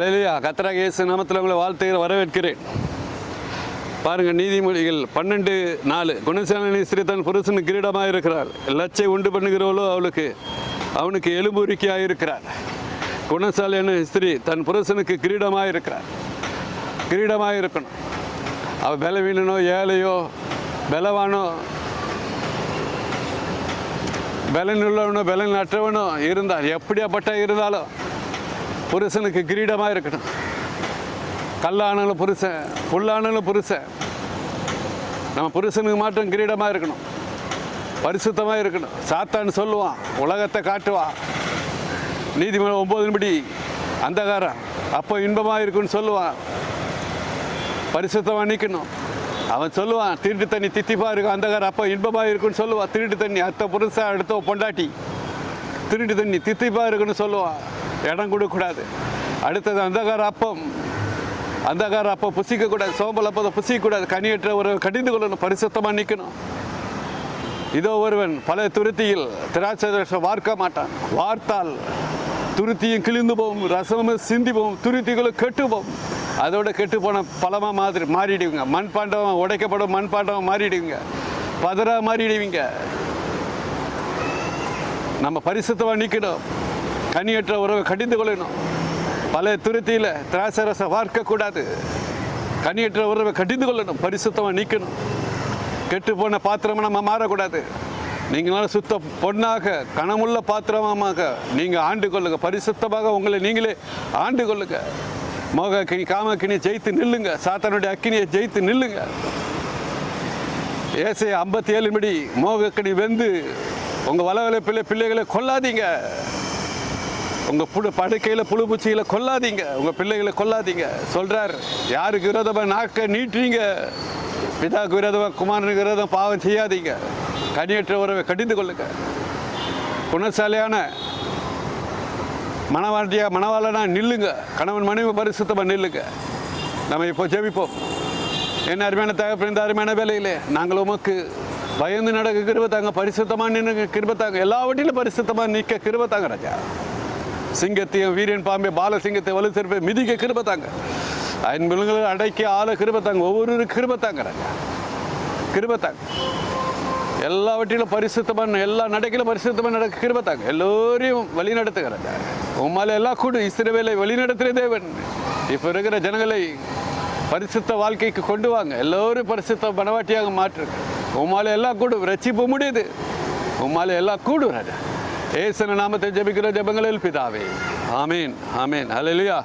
அலையிலையா கத்ரா இயேசு நாமத்தில் உங்களை வாழ்த்துகிற வரவேற்கிறேன். பாருங்கள் நீதிமொழிகள் பன்னெண்டு நாலு. குணசாலினி ஸ்ரீ தன் புருஷனுக்கு கிரீடமாக இருக்கிறாள் லட்சை உண்டு பண்ணுகிறவளோ அவளுக்கு அவனுக்கு எலும்புரிக்கையாக இருக்கிறார் குணசாலியான ஸ்திரீ தன் புருஷனுக்கு கிரீடமாக இருக்கிறார் கிரீடமாக இருக்கணும் அவள் பலவீனனோ ஏழையோ பலவானோ பலன் உள்ளவனோ பலன் அற்றவனோ இருந்தார் எப்படியாப்பட்ட இருந்தாலும் புருஷனுக்கு கிரீடமாக இருக்கணும். கல்லானாலும் புருஷன் புல்லானாலும் புருஷன் நம்ம புருஷனுக்கு மாற்றம் கிரீடமாக இருக்கணும். பரிசுத்தமாக இருக்கணும். சாத்தான்னு சொல்லுவான் உலகத்தை காட்டுவான் நீதிமன்ற நிமிடி அந்தகாரம் அப்போ இன்பமாக இருக்குன்னு சொல்லுவான். பரிசுத்தமாக நிற்கணும் அவன் சொல்லுவான் திருட்டு தண்ணி தித்திப்பாக இருக்கும் அந்தகாரம் அப்போ இன்பமாக இருக்குன்னு சொல்லுவான். திருட்டு தண்ணி அத்த புருஷன் அடுத்த பொண்டாட்டி. திருட்டு தண்ணி தித்திப்பாக இருக்குன்னு சொல்லுவான். இடம் கொடுக்கக்கூடாது. அடுத்தது அந்தகார அப்பம். அந்தகார அப்பம் புசிக்கக்கூடாது. சோம்பல் அப்பதை புசிக்கக்கூடாது. கனியற்ற ஒரு கடிந்து கொள்ளணும் பரிசுத்தமாக நிற்கணும். இதோ ஒருவன் பல துருத்தியில் திராட்சை வார்க்க மாட்டான். வார்த்தால் துருத்தியும் கிழிந்து போகும் ரசமும் சிந்தி போகும் துருத்திகளும் கெட்டு போகும். அதோட கெட்டு போன பழமாக மாதிரி மாறிடுவீங்க. மண்பாண்டம் உடைக்கப்படும் மண்பாண்டம் மாறிடுவீங்க. பதறாக மாறிடுவீங்க. நம்ம பரிசுத்தமாக நிற்கணும் கனியற்ற உறவை கடிந்து கொள்ளணும். பல துருத்தியில் திராசரசை வார்க்கக்கூடாது கனியற்ற உறவை கடிந்து கொள்ளணும் பரிசுத்தமாக நிற்கணும் கெட்டு போன பாத்திரமாக நம்ம மாறக்கூடாது. நீங்களால சுத்த பொண்ணாக கனமுள்ள பாத்திரமாக நீங்கள் ஆண்டு கொள்ளுங்க. பரிசுத்தமாக உங்களை நீங்களே ஆண்டு கொள்ளுங்க. மோக கிணி காம ஜெயித்து நில்லுங்க. சாத்தானுடைய அக்கினியை ஜெயித்து நில்லுங்க. ஏசை ஐம்பத்தி ஏழு மடி மோகக்கணி வெந்து உங்கள் வளவலை பிள்ளை பிள்ளைகளை கொல்லாதீங்க. உங்கள் புழு படுக்கையில் புழு பூச்சிகளை கொல்லாதீங்க. உங்கள் பிள்ளைகளை கொல்லாதீங்க. சொல்கிறார் யாருக்கு விரோதமாக நாக்க நீட்டுறீங்க? பிதாவுக்கு விரோதமாக குமாரனுக்கு விரோதம் பாவம் செய்யாதீங்க. கனியற்ற உறவை கடிந்து கொள்ளுங்க. குணசாலியான மணவாட்டியா மணவாளனா நில்லுங்க. கணவன் மனைவி பரிசுத்தமாக நில்லுங்க. நம்ம இப்போ ஜெபிப்போம். என்ன அருமையான தகப்பன் இந்த அருமையான வேலையிலே நாங்கள் உமக்கு பயந்து நடக்க கிருப தாங்க பரிசுத்தமாக நின்று கிருப தாங்க எல்லாவற்றிலும் பரிசுத்தமாக நிற்க கிருப தாங்க ராஜா. சிங்கத்தையும் வீரியன் பாம்பே பாலசிங்கத்தை வலு சிறப்பை மிதிக்க கிருப தாங்க ஐம்புலங்களை அடைக்க ஆள கிருப தாங்க ஒவ்வொரு கிருப கிருபத்தாங்க. கிருப தாங்க எல்லாவற்றிலும் பரிசுத்தமாக எல்லா நடைக்கிலும் பரிசுத்தமாக நடக்க கிருப தாங்க எல்லோரையும் வழி நடத்துகிறாங்க. உம்மால எல்லாம் கூடும் இஸ்ரவேலை வழி நடத்துகிற தேவன். இப்போ இருக்கிற ஜனங்களை பரிசுத்த வாழ்க்கைக்கு கொண்டு வாங்க. எல்லோரும் பரிசுத்த மனவாட்டியாக மாற்றுங்க. உம்மால எல்லாம் கூடும் ரட்சிப்பு முடியுது. உம்மால எல்லாம் கூடும் ராஜா. ஏசன நாமத்தை ஜெபிக்கிற ஜெபங்களில் பிதாவே. ஆமீன் ஆமீன். ஹalleluya